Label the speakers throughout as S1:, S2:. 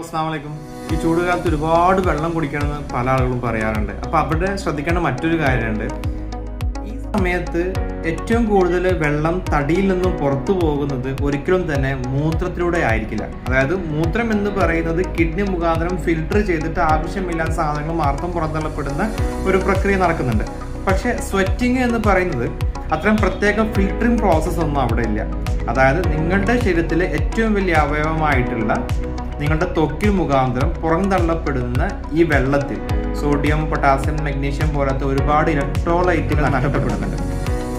S1: അസ്സാമലൈക്കും ഈ ചൂടുകാലത്ത് ഒരുപാട് വെള്ളം കുടിക്കണമെന്ന് പല ആളുകളും പറയാറുണ്ട്. അപ്പോൾ അവിടെ ശ്രദ്ധിക്കേണ്ട മറ്റൊരു കാര്യമുണ്ട്. ഈ സമയത്ത് ഏറ്റവും കൂടുതൽ വെള്ളം തടിയിൽ നിന്നും പുറത്തു പോകുന്നത് ഒരിക്കലും തന്നെ മൂത്രത്തിലൂടെ ആയിരിക്കില്ല. അതായത് മൂത്രം എന്ന് പറയുന്നത് കിഡ്നി മുഖാന്തരം ഫിൽട്ടർ ചെയ്തിട്ട് ആവശ്യമില്ലാത്ത സാധനങ്ങൾ മാത്രം പുറന്തള്ളപ്പെടുന്ന ഒരു പ്രക്രിയ നടക്കുന്നുണ്ട്. പക്ഷേ സ്വെറ്റിങ് എന്ന് പറയുന്നത് അത്രയും പ്രത്യേക ഫിൽട്ടറിങ് പ്രോസസ്സൊന്നും അവിടെ ഇല്ല. അതായത് നിങ്ങളുടെ ശരീരത്തിലെ ഏറ്റവും വലിയ അവയവമായിട്ടുള്ള നിങ്ങളുടെ ത്വക്കിൽ മുഖാന്തരം പുറന്തള്ളപ്പെടുന്ന ഈ വെള്ളത്തിൽ സോഡിയം പൊട്ടാസ്യം മഗ്നീഷ്യം പോലത്തെ ഒരുപാട് ഇലക്ട്രോലൈറ്റുകൾ നഷ്ടപ്പെടുന്നുണ്ട്.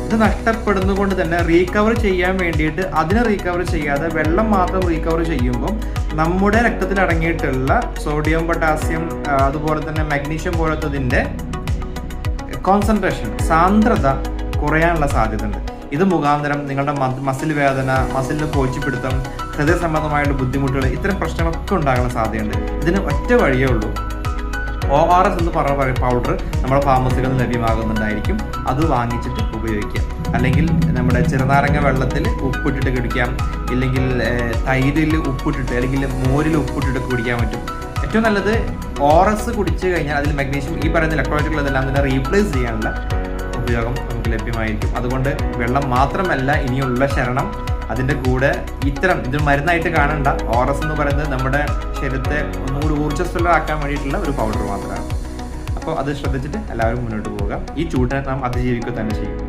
S1: ഇത് നഷ്ടപ്പെടുന്നതുകൊണ്ട് തന്നെ റീകവർ ചെയ്യാൻ വേണ്ടിയിട്ട് അതിനെ റീകവർ ചെയ്യാതെ വെള്ളം മാത്രം റീകവർ ചെയ്യുമ്പോൾ നമ്മുടെ രക്തത്തിൽ അടങ്ങിയിട്ടുള്ള സോഡിയം പൊട്ടാസ്യം അതുപോലെ തന്നെ മഗ്നീഷ്യം പോലത്തതിന്റെ കോൺസെൻട്രേഷൻ സാന്ദ്രത കുറയാനുള്ള സാധ്യതയുണ്ട്. ഇത് മുഖാന്തരം നിങ്ങളുടെ മസിൽ വേദന മസിലിന് കോച്ചിപ്പിടുത്തം ഹൃദയ സംബന്ധമായുള്ള ബുദ്ധിമുട്ടുകൾ ഇത്തരം പ്രശ്നങ്ങളൊക്കെ ഉണ്ടാകാനുള്ള സാധ്യതയുണ്ട്. ഇതിന് ഒറ്റ വഴിയേ ഉള്ളൂ. ഒ ആർ എസ് എന്ന് പറഞ്ഞ പൗഡർ നമ്മുടെ ഫാർമസികളിൽ ലഭ്യമാകുന്നുണ്ടായിരിക്കും. അത് വാങ്ങിച്ചിട്ട് ഉപയോഗിക്കാം. അല്ലെങ്കിൽ നമ്മുടെ ചെറുനാരങ്ങ വെള്ളത്തിൽ ഉപ്പിട്ടിട്ട് കുടിക്കാം. ഇല്ലെങ്കിൽ തൈരിൽ ഉപ്പിട്ടിട്ട് അല്ലെങ്കിൽ മോരിൽ ഉപ്പിട്ടിട്ട് കുടിക്കാൻ പറ്റും. ഏറ്റവും നല്ലത് ഓറസ് കുടിച്ച് കഴിഞ്ഞാൽ അതിൽ മഗ്നീഷ്യം ഈ പറയുന്ന ഇലക്ട്രോലൈറ്റുകൾ ഇതെല്ലാം തന്നെ റീപ്ലേസ് ചെയ്യാനുള്ള ഉപയോഗം നമുക്ക് ലഭ്യമായിരിക്കും. അതുകൊണ്ട് വെള്ളം മാത്രമല്ല ഇനിയുള്ള ശരണം. അതിന്റെ കൂടെ ഇത്തരം ഇത് മരുന്നായിട്ട് കാണണ്ട. ഓർ എസ് എന്ന് പറയുന്നത് നമ്മുടെ ശരീരത്തെ ഒന്നുകൂടി ഊർജസ്വലരാക്കാൻ വേണ്ടിയിട്ടുള്ള ഒരു പൗഡർ മാത്രമാണ്. അപ്പോൾ അത് ശ്രദ്ധിച്ചിട്ട് എല്ലാവരും മുന്നോട്ട് പോവുക. ഈ ചൂടിനെ നാം അതിജീവിക്കുക തന്നെ ചെയ്യും.